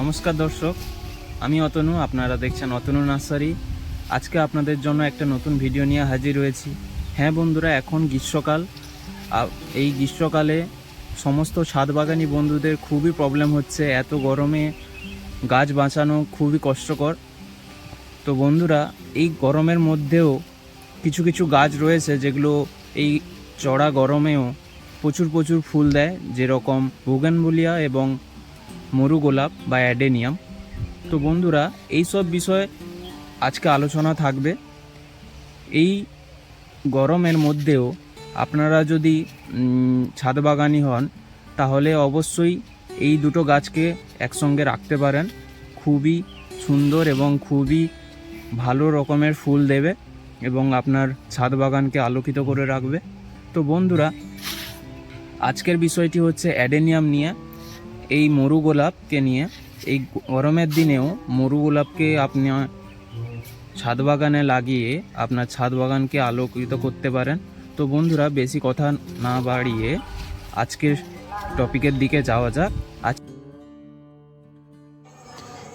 নমস্কার দর্শক, আমি অতনু, আপনারা দেখছেন অতনু নার্সারি। আজকে আপনাদের জন্য একটা নতুন ভিডিও নিয়ে হাজির হয়েছি। হ্যাঁ বন্ধুরা, এখন গ্রীষ্মকাল। এই গ্রীষ্মকালে সমস্ত ছাদ বাগানি বন্ধুদের খুবই প্রবলেম হচ্ছে। এত গরমে গাছ বাঁচানো খুবই কষ্টকর। তো বন্ধুরা, এই গরমের মধ্যেও কিছু কিছু গাছ রয়েছে যেগুলো এই চড়া গরমেও প্রচুর প্রচুর ফুল দেয়। যেরকম বুগেনবুলিয়া এবং মরু গোলাপ বা অ্যাডেনিয়াম। তো বন্ধুরা, এই সব বিষয়ে আজকে আলোচনা থাকবে। এই গরমের মধ্যেও আপনারা যদি ছাদ বাগানি হন, তাহলে অবশ্যই এই দুটো গাছকে একসঙ্গে রাখতে পারেন। খুবই সুন্দর এবং খুবই ভালো রকমের ফুল দেবে এবং আপনার ছাদ বাগানকে আলোকিত করে রাখবে। তো বন্ধুরা, আজকের বিষয়টি হচ্ছে অ্যাডেনিয়াম নিয়ে। এই মরু গোলাপকে নিয়ে, এই গরমের দিনেও মরু গোলাপকে আপনি ছাদ বাগানে লাগিয়ে আপনার ছাদ বাগানকে আলোকিত করতে পারেন। তো বন্ধুরা, বেশি কথা না বাড়িয়ে আজকের টপিকের দিকে যাওয়া যাক। আজ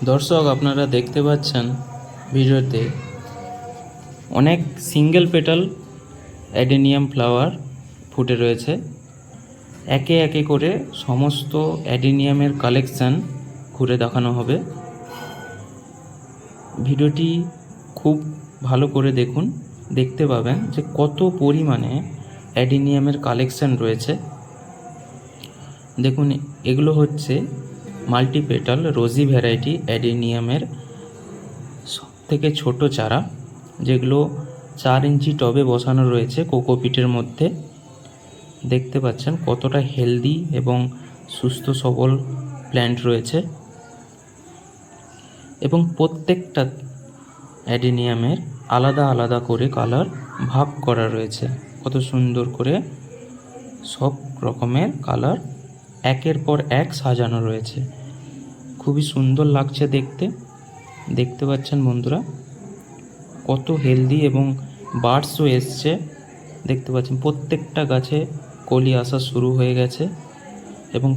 দর্শক, আপনারা দেখতে পাচ্ছেন ভিডিওতে অনেক সিঙ্গেল পেটাল অ্যাডেনিয়াম ফ্লাওয়ার ফুটে রয়েছে। একে একে করে সমস্ত অ্যাডেনিয়ামের কালেকশান ঘুরে দেখানো হবে। ভিডিওটি খুব ভালো করে দেখুন, দেখতে পাবেন যে কত পরিমাণে অ্যাডেনিয়ামের কালেকশান রয়েছে। দেখুন, এগুলো হচ্ছে মাল্টিপেটাল রোজি ভ্যারাইটি অ্যাডেনিয়ামের থেকে ছোট চারা, যেগুলো চার ইঞ্চি টবে বসানো রয়েছে কোকোপিটের মধ্যে। দেখতে পাচ্ছেন কতটা হেলদি এবং সুস্থ সবল প্ল্যান্ট রয়েছে। এবং প্রত্যেকটা অ্যাডেনিয়ামের আলাদা আলাদা করে কালার ভাগ করা রয়েছে। কত সুন্দর করে সব রকমের কালার একের পর এক সাজানো রয়েছে। খুবই সুন্দর লাগছে দেখতে। দেখতে পাচ্ছেন বন্ধুরা, কত হেলদি এবং বার্ডসও এসছে। দেখতে পাচ্ছেন প্রত্যেকটা গাছে কলি আসা শুরু হয়ে গেছে এবং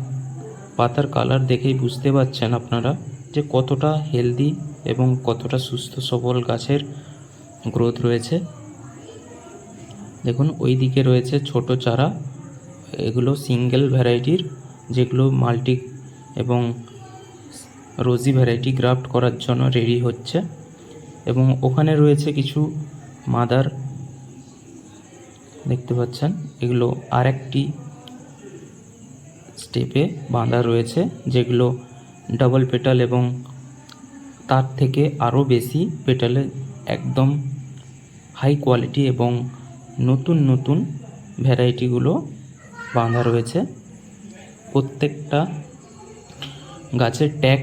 পাতার কালার দেখেই বুঝতে পারছেন আপনারা যে কতটা হেলদি এবং কতটা সুস্থ সবল গাছের গ্রোথ রয়েছে। দেখুন ওই দিকে রয়েছে ছোট চারা, এগুলো সিঙ্গেল ভ্যারাইটির, যেগুলো মাল্টি এবং রোজি ভ্যারাইটি গ্রাফট করার জন্য রেডি হচ্ছে এবং ওখানে রয়েছে কিছু মাদার, দেখতে পাচ্ছেন। এগুলো আরেকটি স্টেপে বাঁধা রয়েছে, যেগুলো ডাবল পেটাল এবং তার থেকে আরও বেশি পেটালে একদম হাই কোয়ালিটি এবং নতুন নতুন ভ্যারাইটিগুলো বাঁধা রয়েছে। প্রত্যেকটা গাছের ট্যাগ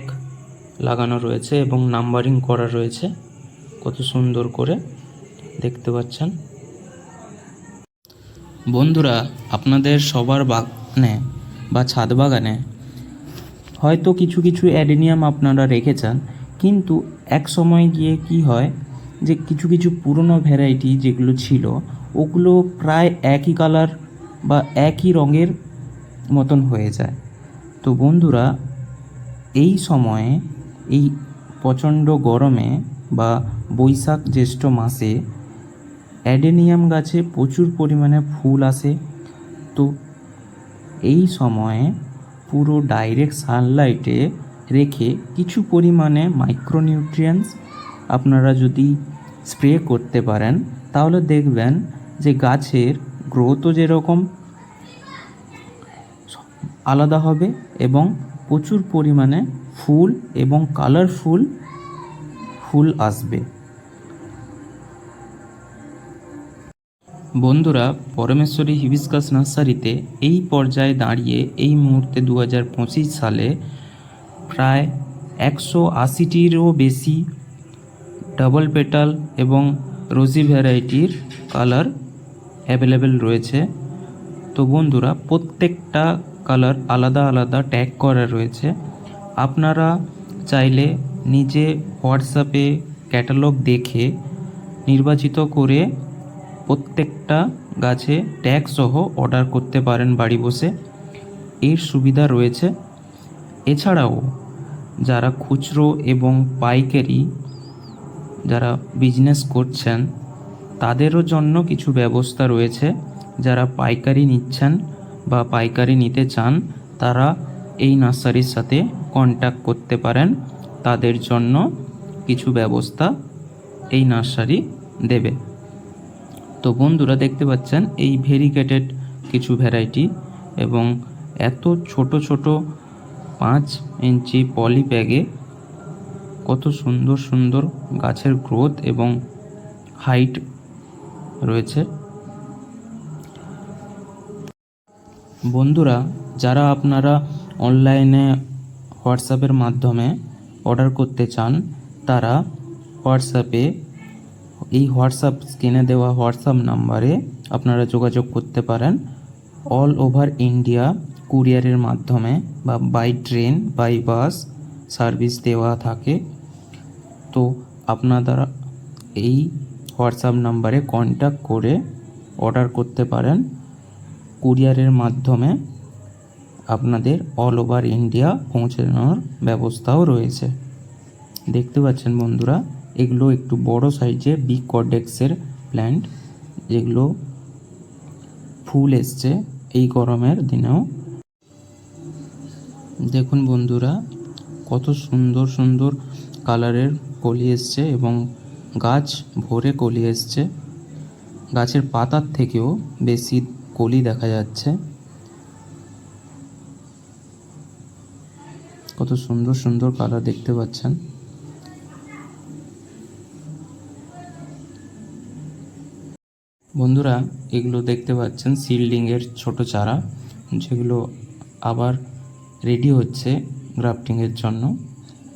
লাগানো রয়েছে এবং নাম্বারিং করা রয়েছে। কত সুন্দর করে দেখতে পাচ্ছেন। বন্ধুরা, আপনাদের সবার বাগানে বা ছাদ বাগানে হয়তো কিছু কিছু অ্যাডেনিয়াম আপনারা রেখেছেন, কিন্তু এক সময় গিয়ে কি হয় যে কিছু কিছু পুরনো ভ্যারাইটি যেগুলো ছিল, ওগুলো প্রায় একই কালার বা একই রঙের মতন হয়ে যায়। তো বন্ধুরা, এই সময়ে, এই প্রচণ্ড গরমে বা বৈশাখ জ্যৈষ্ঠ মাসে অ্যাডেনিয়াম গাছে প্রচুর পরিমাণে ফুল আসে। তো এই সময়ে পুরো ডাইরেক্ট সানলাইটে রেখে কিছু পরিমাণে মাইক্রোনিউট্রিয়েন্টস আপনারা যদি স্প্রে করতে পারেন, তাহলে দেখবেন যে গাছের গ্রোথও যেরকম আলাদা হবে এবং প্রচুর পরিমাণে ফুল এবং কালারফুল ফুল আসবে। বন্ধুরা, পরমেশ্বরী হিবিস্কাস নার্সারিতে এই পর্যায়ে দাঁড়িয়ে এই মুহূর্তে দু হাজার পঁচিশ সালে প্রায় একশো আশিটিরও বেশি ডাবল পেটাল এবং রোজি ভ্যারাইটির কালার অ্যাভেলেবেল রয়েছে। তো বন্ধুরা, প্রত্যেকটা কালার আলাদা আলাদা ট্যাগ করা রয়েছে। আপনারা চাইলে নিজে হোয়াটসঅ্যাপে ক্যাটালগ দেখে নির্বাচিত করে প্রত্যেকটা গাছে ট্যাগ সহ অর্ডার করতে পারেন বাড়ি বসে। এর সুবিধা রয়েছে। এছাড়াও, যারা খুচরো এবং পাইকারি যারা বিজনেস করছেন, তাদেরও জন্য কিছু ব্যবস্থা রয়েছে। যারা পাইকারি নিচ্ছেন বা পাইকারি নিতে চান, তারা এই নার্সারির সাথে কন্ট্যাক্ট করতে পারেন। তাদের জন্য কিছু ব্যবস্থা এই নার্সারি দেবে। তো বন্ধুরা দেখতে পাচ্ছেন এই ভেরিকেটেড কিছু ভ্যারাইটি এবং এত ছোট ছোট পাঁচ ইঞ্চি পলি ব্যাগে কত সুন্দর সুন্দর গাছের গ্রোথ এবং হাইট রয়েছে। বন্ধুরা, যারা আপনারা অনলাইনে হোয়াটসঅ্যাপের মাধ্যমে অর্ডার করতে চান, তারা হোয়াটসঅ্যাপে এই হোয়াটসঅ্যাপ স্ক্রিনে দেওয়া হোয়াটসঅ্যাপ নাম্বারে আপনারা যোগাযোগ করতে পারেন। অল ওভার ইন্ডিয়া কুরিয়ারের মাধ্যমে বা by train, by bus service দেওয়া থাকে। তো আপনারা এই হোয়াটসঅ্যাপ নাম্বারে কন্ট্যাক্ট করে অর্ডার করতে পারেন। কুরিয়ারের মাধ্যমে আপনাদের অল ওভার ইন্ডিয়া পৌঁছানোর ব্যবস্থাও রয়েছে। দেখতে পাচ্ছেন বন্ধুরা এগুলো একটু বড় সাইজে বিগ কর্ডেক্সের প্ল্যান্ট যেগুলো ফুল এসছে এই গরমের দিনেও। দেখুন বন্ধুরা, কত সুন্দর সুন্দর কালারের কলি এসছে এবং গাছ ভরে কলি এসছে। গাছের পাতার থেকেও বেশি কলি দেখা যাচ্ছে। কত সুন্দর সুন্দর কালার দেখতে পাচ্ছেন। বন্ধুরা, এগুলো দেখতে পাচ্ছেন সিল্ডিংয়ের ছোট চারা, যেগুলো আবার রেডি হচ্ছে গ্রাফটিংয়ের জন্য।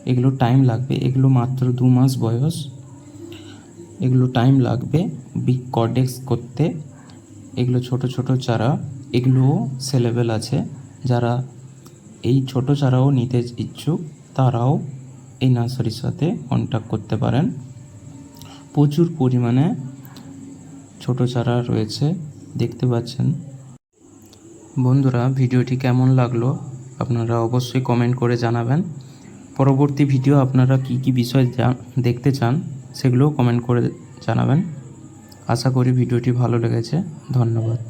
এগুলো টাইম লাগবে, এগুলো মাত্র দু মাস বয়স। এগুলো টাইম লাগবে বিগ কর্ডেক্স করতে। এগুলো ছোট ছোট চারা, এগুলোও সেলেবেল আছে। যারা এই ছোট চারাও নিতে ইচ্ছুক, তারাও এই নার্সারির সাথে কন্ট্যাক্ট করতে পারেন। প্রচুর পরিমাণে ছোট চারা রয়েছে, দেখতে পাচ্ছেন। বন্ধুরা, ভিডিওটি কেমন লাগল আপনারা অবশ্যই কমেন্ট করে জানাবেন। পরবর্তী ভিডিও আপনারা কি কি বিষয় দেখতে চান সেগুলোও কমেন্ট করে জানাবেন। আশা করি ভিডিওটি ভালো লেগেছে। ধন্যবাদ।